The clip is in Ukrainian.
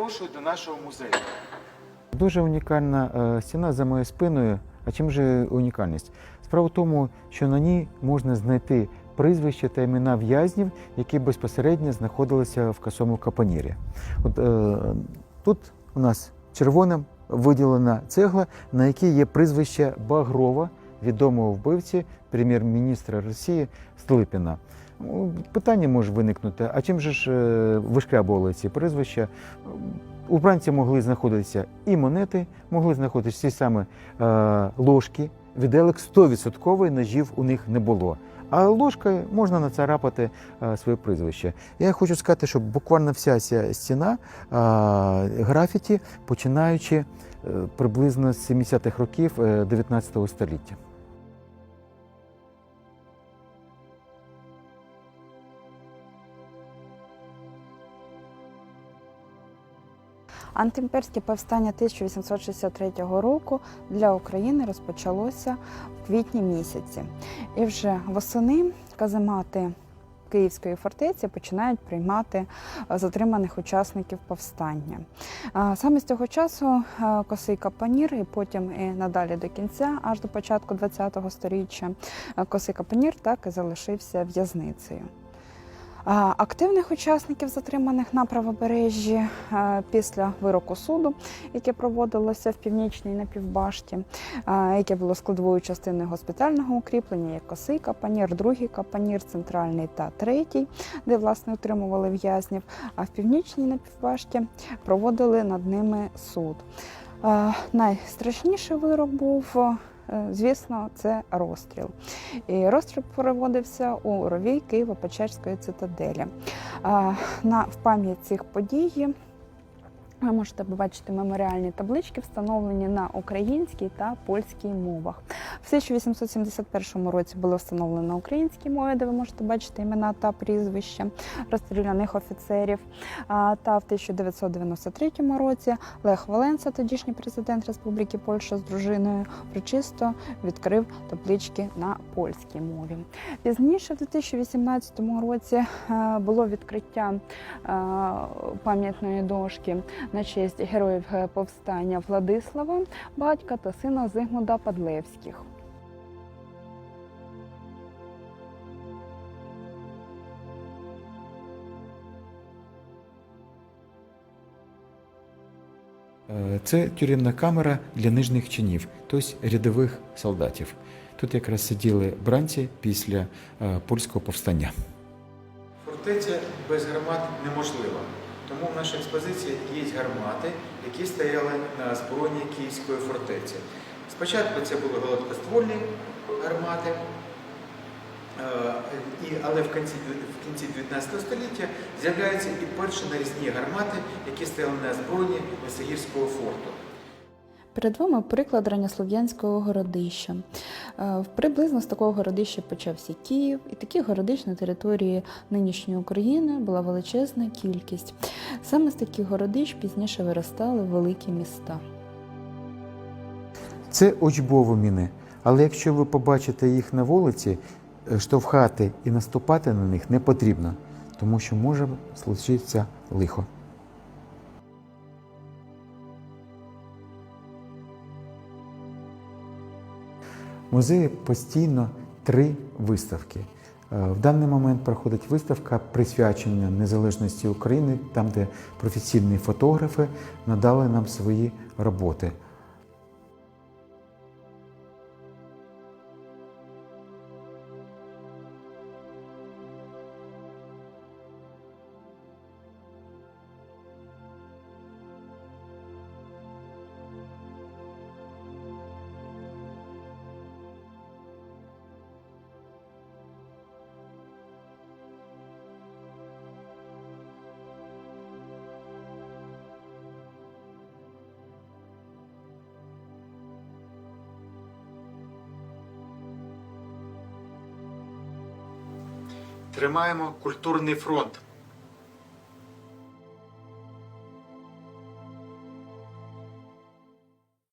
Запрошую до нашого музею. Дуже унікальна е, стіна за моєю спиною. А чим же унікальність? Справа в тому, що на ній можна знайти прізвища та імена в'язнів, які безпосередньо знаходилися в косому капонірі. От е, тут у нас червоним виділена цегла, на якій є прізвище Багрова, відомого вбивці прем'єр-міністра Росії Столипіна. Питання може виникнути: а чим же ж е, вишкрябували ці прізвища? У бранці могли знаходитися і монети, могли знаходитися ті самі е, ложки. Віделик 100% ножів у них не було. А ложкою можна нацарапати е, своє прізвище. Я хочу сказати, що буквально вся ця стіна графіті, починаючи приблизно з 70-х років е, 19 століття. Антиімперське повстання 1863 року для України розпочалося в квітні місяці. І вже восени каземати Київської фортеці починають приймати е, затриманих учасників повстання. Саме з цього часу е, Косий Капанір, і потім і надалі до кінця, аж до початку ХХ століття, е, Косий Капанір так і залишився в'язницею. Активних учасників, затриманих на правобережжі е, після вироку суду, яке проводилося в північній напівбашті, е, яке було складовою частиною госпітального укріплення, як косий капанір, другий капанір, центральний та третій, де власне утримували в'язнів. А в північній напівбашті проводили над ними суд. Е, Найстрашніший вирок був. Е, Звісно, це розстріл. І розстріл проводився у ровій Києво-Печерської цитаделі. На в пам'ять цих подій ви можете побачити меморіальні таблички, встановлені на українській та польській мовах. В 1871 році було встановлено на українській мові, де ви можете бачити імена та прізвища розстріляних офіцерів. А, Та в 1993 році Лех Валенса, тодішній президент Республіки Польща з дружиною, причисто відкрив таблички на польській мові. Пізніше, в 2018 році, е, було відкриття е, пам'ятної дошки на честь героїв е, повстання Владислава, батька та сина Зигмунда Падлевських. Е, Це тюремна камера для нижніх чинів, тобто рядових солдатів. Тут якраз сиділи бранці після е, польського повстання. Фортеця без гармат неможлива. Тому в нашій експозиції є гармати, які стояли на збройній Київської фортеці. Спочатку це були гладкоствольні гармати, е, але в кінці, в кінці 19 століття з'являються і перші нарізні гармати, які стояли на збройні Лисогірського форту. Перед вами приклад ранньослов'янського городища. Е, Приблизно з такого городища почався Київ, і таких городищ на території нинішньої України була величезна кількість. Саме з таких городищ пізніше виростали великі міста. Це учбові міни, але якщо ви побачите їх на вулиці, е, штовхати і наступати на них не потрібно, тому що може случитися лихо. Музеї постійно три виставки. Е, В даний момент проходить виставка присвячення незалежності України, там, де професійні фотографи надали нам свої роботи. Тримаємо культурний фронт.